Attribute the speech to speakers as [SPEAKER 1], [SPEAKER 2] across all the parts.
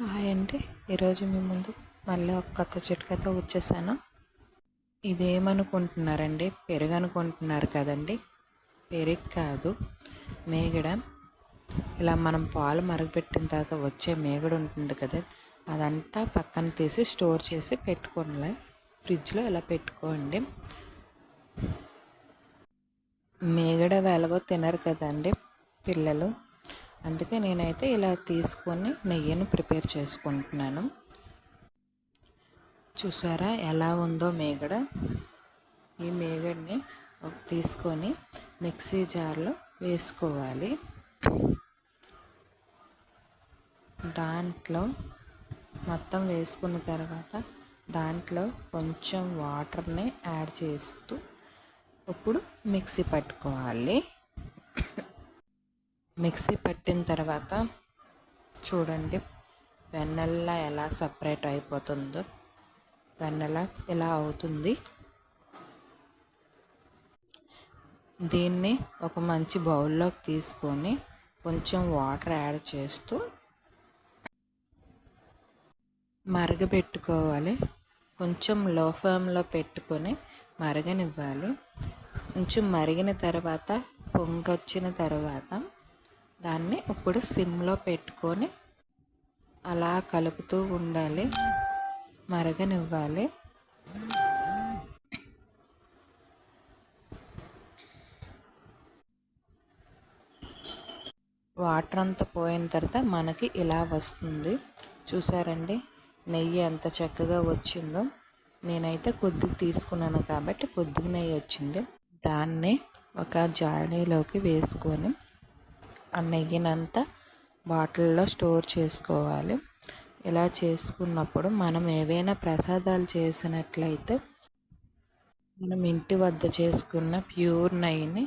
[SPEAKER 1] Hi అండి. ఈరోజు మీ ముందు మళ్ళీ ఒక కొత్త చిట్కతో వచ్చేసాను. ఇదేమనుకుంటున్నారండి? పెరుగు అనుకుంటున్నారు కదండి. పెరుగు కాదు మేగడ. ఇలా మనం పాలు మరగపెట్టిన తర్వాత వచ్చే మేగడ ఉంటుంది కదా అదంతా పక్కన తీసి స్టోర్ చేసి పెట్టుకోండి. ఫ్రిడ్జ్లో ఇలా పెట్టుకోండి. మేగడ వెలగో తినరు కదండి పిల్లలు. అందుకే నేనైతే ఇలా తీసుకొని నెయ్యిని ప్రిపేర్ చేసుకుంటున్నాను. చూసారా ఎలా ఉందో మేగడ? ఈ మేగడ్ని తీసుకొని మిక్సీ జార్లో వేసుకోవాలి. దాంట్లో మొత్తం వేసుకున్న తర్వాత దాంట్లో కొంచెం వాటర్ని యాడ్ చేస్తూ ఇప్పుడు మిక్సీ పట్టుకోవాలి. మిక్సీ పట్టిన తర్వాత చూడండి వెన్నెల ఎలా సపరేట్ అయిపోతుందో. వెన్నెల ఇలా అవుతుంది. దీన్ని ఒక మంచి బౌల్లోకి తీసుకొని కొంచెం వాటర్ యాడ్ చేస్తూ మరగబెట్టుకోవాలి. కొంచెం లో ఫ్లేమ్లో పెట్టుకొని మరగనివ్వాలి. కొంచెం మరిగిన తర్వాత పొంగొచ్చిన తర్వాత దాన్ని ఇప్పుడు సిమ్లో పెట్టుకొని అలా కలుపుతూ ఉండాలి. మరగనివ్వాలి. వాటర్ అంతా పోయిన తర్వాత మనకి ఇలా వస్తుంది. చూసారండి? నెయ్యి ఎంత చక్కగా వచ్చిందో. నేనైతే కొద్దిగా తీసుకున్నాను కాబట్టి కొద్దిగా నెయ్యి వచ్చింది. దాన్ని ఒక జాడీలోకి వేసుకొని ఆ నెయ్యినంతా బాటిల్లో స్టోర్ చేసుకోవాలి. ఇలా చేసుకున్నప్పుడు మనం ఏవైనా ప్రసాదాలు చేసినట్లయితే మనం ఇంటి వద్ద చేసుకున్న ప్యూర్ నెయ్యిని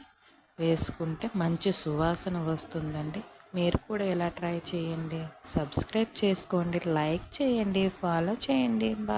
[SPEAKER 1] వేసుకుంటే మంచి సువాసన వస్తుందండి. మీరు కూడా ఇలా ట్రై చేయండి. సబ్స్క్రైబ్ చేసుకోండి లైక్ చేయండి ఫాలో చేయండి. బా